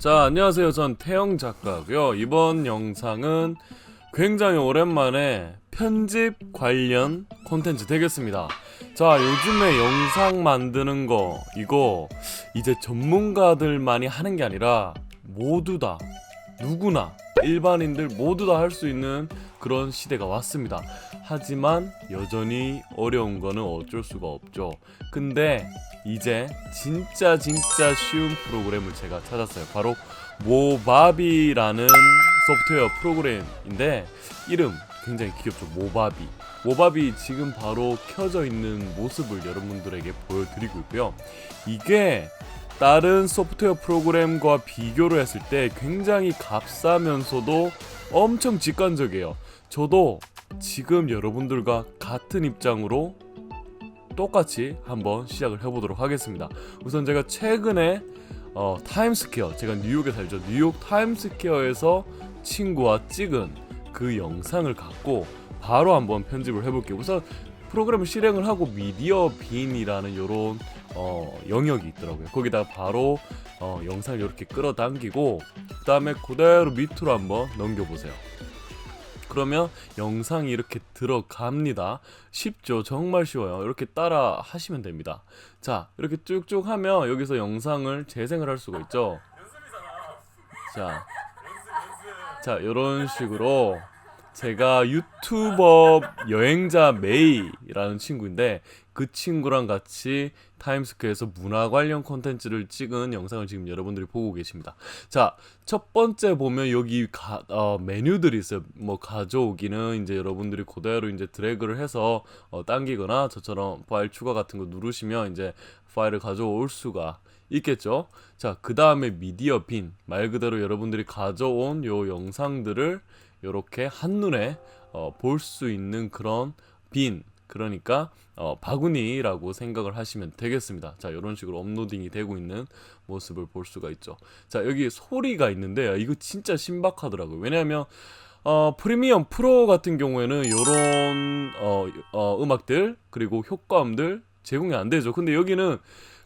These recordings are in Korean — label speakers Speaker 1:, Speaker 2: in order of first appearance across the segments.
Speaker 1: 자, 안녕하세요. 전 태영 작가고요. 이번 영상은 굉장히 오랜만에 편집 관련 콘텐츠 되겠습니다. 자, 요즘에 영상 만드는 거 이거 이제 전문가들만이 하는 게 아니라 모두 다 누구나 일반인들 모두 다 할 수 있는 그런 시대가 왔습니다. 하지만 여전히 어려운 거는 어쩔 수가 없죠. 근데 이제 진짜 진짜 쉬운 프로그램을 제가 찾았어요. 바로 모바비라는 소프트웨어 프로그램인데 이름 굉장히 귀엽죠. 모바비. 모바비 지금 바로 켜져 있는 모습을 여러분들에게 보여드리고 있고요. 이게 다른 소프트웨어 프로그램과 비교를 했을 때 굉장히 값싸면서도 엄청 직관적이에요. 저도 지금 여러분들과 같은 입장으로 똑같이 한번 시작을 해보도록 하겠습니다. 우선 제가 최근에 어, 타임스퀘어, 제가 뉴욕에 살죠. 뉴욕 타임스퀘어에서 친구와 찍은 그 영상을 갖고 바로 한번 편집을 해볼게요. 우선 프로그램을 실행을 하고 미디어 빈이라는 요런 어, 영역이 있더라고요. 거기다 바로 어, 영상을 이렇게 끌어당기고 그 다음에 그대로 밑으로 한번 넘겨보세요. 그러면 영상이 이렇게 들어갑니다. 쉽죠? 정말 쉬워요. 이렇게 따라 하시면 됩니다. 자, 이렇게 쭉쭉 하면 여기서 영상을 재생을 할 수가 있죠. 자, 자, 이런 식으로 제가 유튜버 여행자 메이라는 친구인데 그 친구랑 같이 타임스퀘어에서 문화 관련 콘텐츠를 찍은 영상을 지금 여러분들이 보고 계십니다. 자, 첫 번째 보면 여기 가, 어, 메뉴들이 있어요. 뭐 가져오기는 이제 여러분들이 그대로 이제 드래그를 해서 어, 당기거나 저처럼 파일 추가 같은 거 누르시면 이제 파일을 가져올 수가 있겠죠. 자, 그 다음에 미디어 빈 말 그대로 여러분들이 가져온 요 영상들을 이렇게 한눈에 어, 볼 수 있는 그런 빈 그러니까 어, 바구니라고 생각을 하시면 되겠습니다. 자, 이런 식으로 업로딩이 되고 있는 모습을 볼 수가 있죠. 자, 여기 소리가 있는데 요 이거 진짜 신박하더라고요. 왜냐하면 어, 프리미엄 프로 같은 경우에는 이런 어, 어, 음악들 그리고 효과음들 제공이 안 되죠. 근데 여기는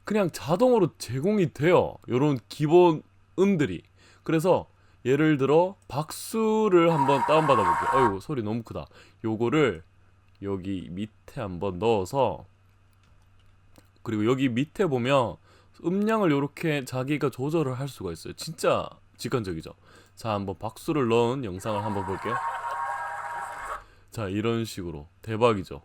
Speaker 1: 그냥 자동으로 제공이 돼요. 이런 기본 음들이. 그래서 예를 들어 박수를 한번 다운받아 볼게요. 어이구 소리 너무 크다. 요거를 여기 밑에 한번 넣어서 그리고 여기 밑에 보면 음량을 이렇게 자기가 조절을 할 수가 있어요. 진짜 직관적이죠. 자, 한번 박수를 넣은 영상을 한번 볼게요. 자, 이런 식으로 대박이죠.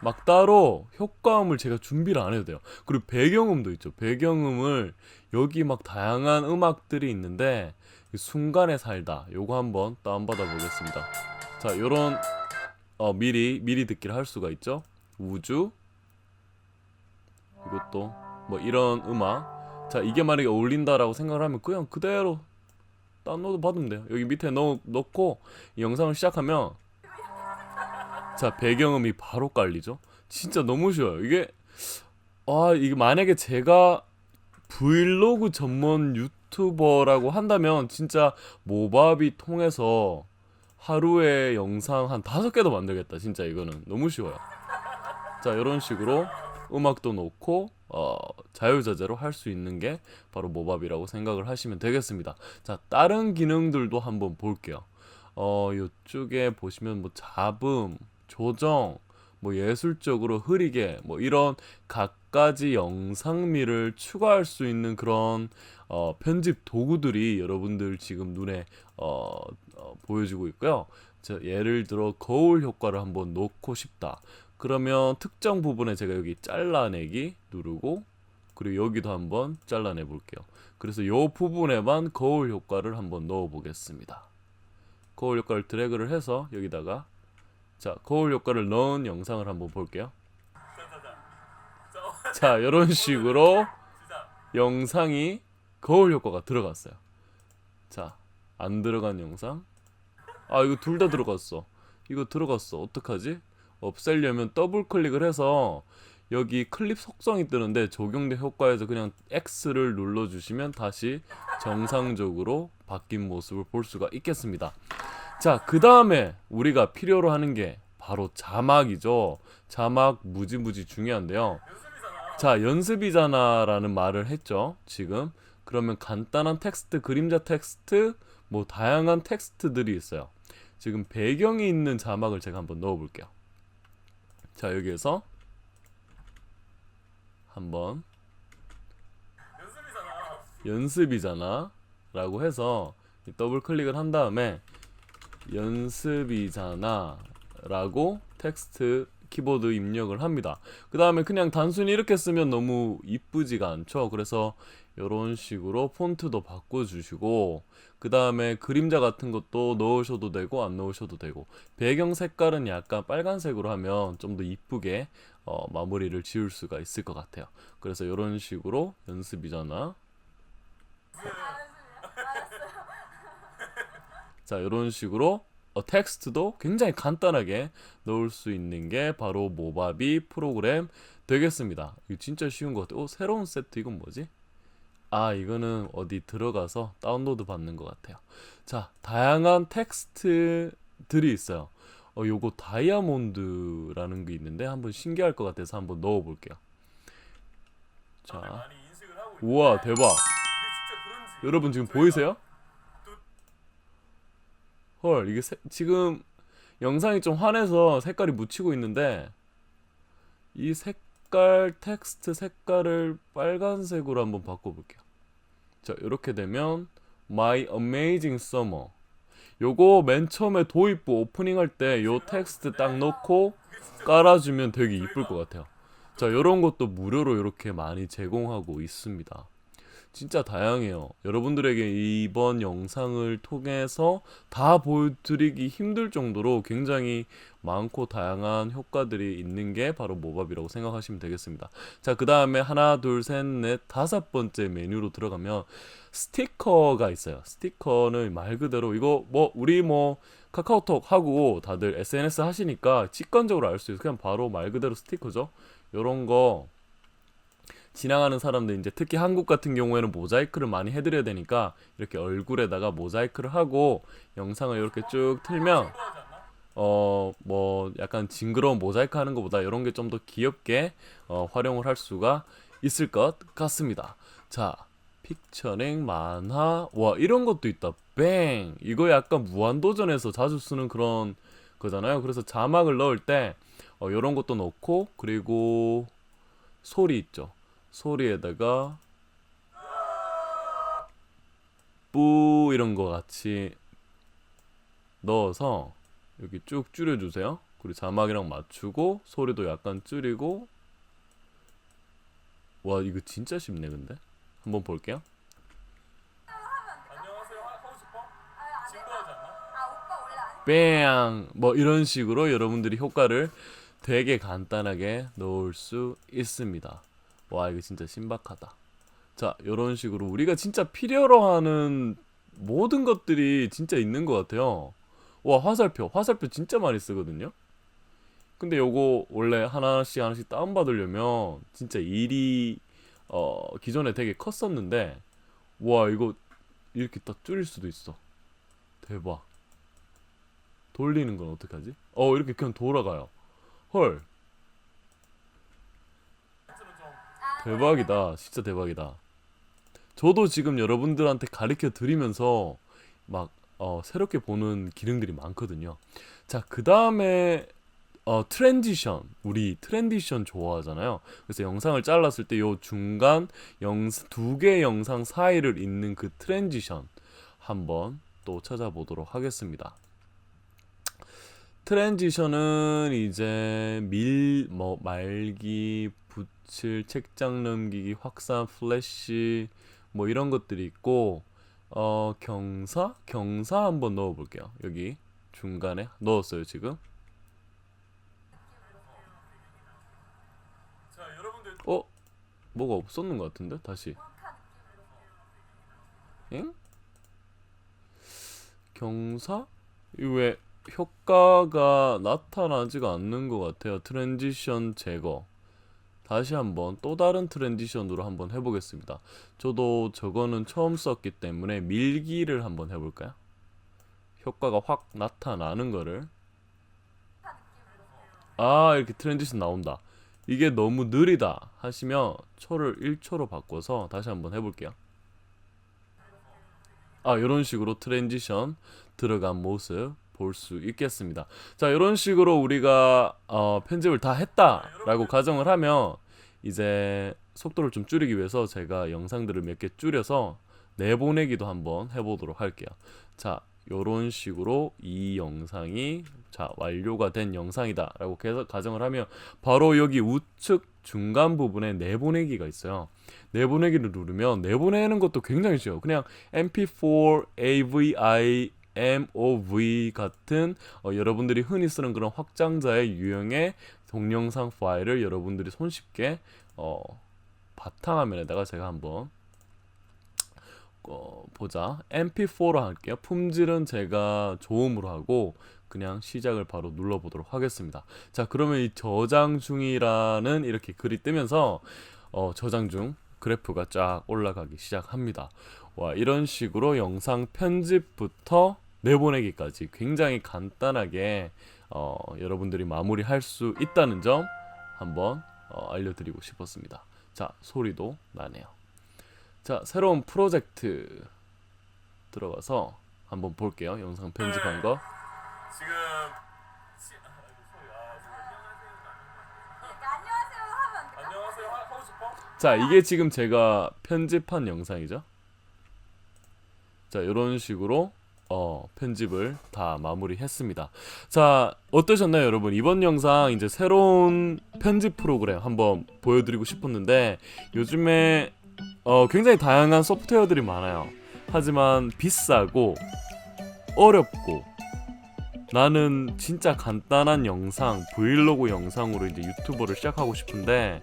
Speaker 1: 막 따로 효과음을 제가 준비를 안 해도 돼요. 그리고 배경음도 있죠. 배경음을 여기 막 다양한 음악들이 있는데 이 순간에 살다 요거 한번 다운받아 보겠습니다. 자, 요런 어, 미리 미리 듣기를 할 수가 있죠. 우주 이것도 뭐 이런 음악. 자, 이게 만약에 어울린다라고 생각을 하면 그냥 그대로 다운로드 받으면 돼요. 여기 밑에 넣, 넣고 이 영상을 시작하면 자 배경음이 바로 깔리죠. 진짜 너무 쉬워요. 이게 아 이게 만약에 제가 브이로그 전문 유튜버라고 한다면 진짜 모바비 통해서 하루에 영상 한 다섯 개도 만들겠다. 진짜 이거는 너무 쉬워요. 자 이런 식으로 음악도 넣고 어, 자유자재로 할 수 있는 게 바로 모바비라고 생각을 하시면 되겠습니다. 자 다른 기능들도 한번 볼게요. 어 이쪽에 보시면 뭐 잡음, 조정, 뭐 예술적으로 흐리게 뭐 이런 갖가지 영상미를 추가할 수 있는 그런 어, 편집 도구들이 여러분들 지금 눈에 어, 어, 보여지고 있고요. 자, 예를 들어 거울 효과를 한번 놓고 싶다. 그러면 특정 부분에 제가 여기 잘라내기 누르고 그리고 여기도 한번 잘라내 볼게요. 그래서 이 부분에만 거울 효과를 한번 넣어 보겠습니다. 거울 효과를 드래그를 해서 여기다가 자 거울 효과를 넣은 영상을 한번 볼게요. 자 이런 식으로 영상이 거울 효과가 들어갔어요. 자 안 들어간 영상. 아 이거 둘 다 들어갔어. 이거 들어갔어. 어떡하지? 없애려면 더블 클릭을 해서 여기 클립 속성이 뜨는데 적용된 효과에서 그냥 X를 눌러주시면 다시 정상적으로 바뀐 모습을 볼 수가 있겠습니다. 자, 그 다음에 우리가 필요로 하는 게 바로 자막이죠. 자막 무지무지 중요한데요. 자, 연습이잖아 라는 말을 했죠. 지금. 그러면 간단한 텍스트, 그림자 텍스트, 뭐 다양한 텍스트들이 있어요. 지금 배경이 있는 자막을 제가 한번 넣어 볼게요. 자, 여기에서 한번 연습이잖아 라고 해서 이 더블 클릭을 한 다음에 연습이잖아 라고 텍스트 키보드 입력을 합니다. 그 다음에 그냥 단순히 이렇게 쓰면 너무 이쁘지가 않죠. 그래서 이런 식으로 폰트도 바꿔주시고 그 다음에 그림자 같은 것도 넣으셔도 되고 안 넣으셔도 되고 배경 색깔은 약간 빨간색으로 하면 좀 더 이쁘게 어, 마무리를 지을 수가 있을 것 같아요. 그래서 이런 식으로 연습이잖아 자 이런 식으로 어, 텍스트도 굉장히 간단하게 넣을 수 있는 게 바로 모바비 프로그램 되겠습니다. 이거 진짜 쉬운 것 같아요. 어, 새로운 세트 이건 뭐지? 아 이거는 어디 들어가서 다운로드 받는 것 같아요. 자 다양한 텍스트들이 있어요. 어 요거 다이아몬드라는 게 있는데 한번 신기할 것 같아서 한번 넣어볼게요. 자 우와 대박. 여러분 지금 보이세요? 헐 이게 세- 지금 영상이 좀 환해서 색깔이 묻히고 있는데 이 색깔 텍스트 색깔을 빨간색으로 한번 바꿔볼게요. 자 이렇게 되면 My Amazing Summer 요거 맨 처음에 도입부 오프닝 할 때 요 텍스트 딱 넣고 깔아주면 되게 이쁠 것 같아요. 자 요런 것도 무료로 이렇게 많이 제공하고 있습니다. 진짜 다양해요. 여러분들에게 이번 영상을 통해서 다 보여드리기 힘들 정도로 굉장히 많고 다양한 효과들이 있는 게 바로 모밥이라고 생각하시면 되겠습니다. 자, 그 다음에 하나, 둘, 셋, 넷, 다섯 번째 메뉴로 들어가면 스티커가 있어요. 스티커는 말 그대로 이거 뭐 우리 뭐 카카오톡 하고 다들 SNS 하시니까 직관적으로 알 수 있어요. 그냥 바로 말 그대로 스티커죠. 요런 거 지나가는 사람들 이제 특히 한국 같은 경우에는 모자이크를 많이 해드려야 되니까 이렇게 얼굴에다가 모자이크를 하고 영상을 이렇게 쭉 틀면 어 뭐 약간 징그러운 모자이크 하는 것보다 이런 게 좀 더 귀엽게 어, 활용을 할 수가 있을 것 같습니다. 자 픽처링 만화 와 이런 것도 있다. 뱅 이거 약간 무한도전에서 자주 쓰는 그런 거잖아요. 그래서 자막을 넣을 때 어, 이런 것도 넣고 그리고 소리 있죠. 소리에다가 뿌 이런 거 같이 넣어서 여기 쭉 줄여주세요. 그리고 자막이랑 맞추고 소리도 약간 줄이고 와 이거 진짜 쉽네 근데 한번 볼게요.
Speaker 2: 아 원래 안
Speaker 1: 뺑! 뭐 이런 식으로 여러분들이 효과를 되게 간단하게 넣을 수 있습니다. 와 이거 진짜 신박하다. 자 이런 식으로 우리가 진짜 필요로 하는 모든 것들이 진짜 있는 것 같아요. 와 화살표 화살표 진짜 많이 쓰거든요. 근데 요거 원래 하나씩 하나씩 다운받으려면 진짜 일이 어 기존에 되게 컸었는데 와 이거 이렇게 딱 줄일 수도 있어. 대박. 돌리는 건 어떡하지? 어 이렇게 그냥 돌아가요. 헐 대박이다. 진짜 대박이다. 저도 지금 여러분들한테 가르쳐 드리면서 막 어, 새롭게 보는 기능들이 많거든요. 자, 그 다음에 어, 트랜지션. 우리 트랜지션 좋아하잖아요. 그래서 영상을 잘랐을 때 요 중간 영, 두 개의 영상 사이를 잇는 그 트랜지션 한번 또 찾아보도록 하겠습니다. 트랜지션은 이제 밀, 뭐, 말기, 붓칠, 책장 넘기기, 확산, 플래시, 뭐 이런 것들이 있고, 어, 경사? 경사 한번 넣어 볼게요. 여기 중간에 넣었어요, 지금. 어? 뭐가 없었는 것 같은데? 다시. 응? 경사? 이거 왜 효과가 나타나지가 않는 것 같아요. 트랜지션 제거. 다시 한번 또 다른 트랜지션으로 한번 해보겠습니다. 저도 저거는 처음 썼기 때문에 밀기를 한번 해볼까요? 효과가 확 나타나는 거를. 아, 이렇게 트랜지션 나온다. 이게 너무 느리다 하시면 초를 1초로 바꿔서 다시 한번 해볼게요. 아 이런 식으로 트랜지션 들어간 모습 볼 수 있겠습니다. 자 이런 식으로 우리가 어, 편집을 다 했다라고 가정을 하면 이제 속도를 좀 줄이기 위해서 제가 영상들을 몇 개 줄여서 내보내기도 한번 해보도록 할게요. 자 이런 식으로 이 영상이 자 완료가 된 영상이다 라고 계속 가정을 하면 바로 여기 우측 중간 부분에 내보내기가 있어요. 내보내기를 누르면 내보내는 것도 굉장히 쉬워요. 그냥 MP4, AVI, MOV 같은 어, 여러분들이 흔히 쓰는 그런 확장자의 유형의 동영상 파일을 여러분들이 손쉽게 어, 바탕화면에다가 제가 한번 어, 보자. MP4로 할게요. 품질은 제가 좋음으로 하고 그냥 시작을 바로 눌러보도록 하겠습니다. 자, 그러면 이 저장 중이라는 이렇게 글이 뜨면서 어, 저장 중 그래프가 쫙 올라가기 시작합니다. 와, 이런 식으로 영상 편집부터 내보내기까지 굉장히 간단하게 어, 여러분들이 마무리할 수 있다는 점 한번 어, 알려드리고 싶었습니다. 자, 소리도 나네요. 자, 새로운 프로젝트 들어가서 한번 볼게요. 영상 편집한 거.
Speaker 3: 지금?
Speaker 1: 자, 이게 지금 제가 편집한 영상이죠. 자, 이런 식으로 어, 편집을 다 마무리했습니다. 자, 어떠셨나요, 여러분? 이번 영상 이제 새로운 편집 프로그램 한번 보여드리고 싶었는데 요즘에 어, 굉장히 다양한 소프트웨어들이 많아요. 하지만 비싸고 어렵고 나는 진짜 간단한 영상, 브이로그 영상으로 이제 유튜버를 시작하고 싶은데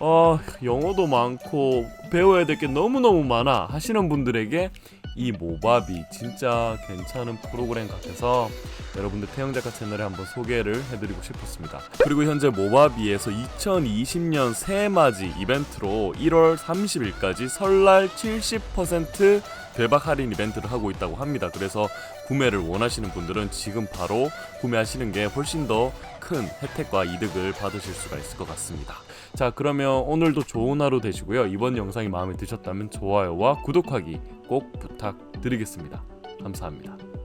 Speaker 1: 어, 영어도 많고 배워야 될 게 너무너무 많아 하시는 분들에게 이 모바비 진짜 괜찮은 프로그램 같아서 여러분들 태영작가 채널에 한번 소개를 해드리고 싶었습니다. 그리고 현재 모바비에서 2020년 새해맞이 이벤트로 1월 30일까지 설날 70% 대박 할인 이벤트를 하고 있다고 합니다. 그래서 구매를 원하시는 분들은 지금 바로 구매하시는 게 훨씬 더 큰 혜택과 이득을 받으실 수가 있을 것 같습니다. 자, 그러면 오늘도 좋은 하루 되시고요. 이번 영상이 마음에 드셨다면 좋아요와 구독하기 꼭 부탁드리겠습니다. 감사합니다.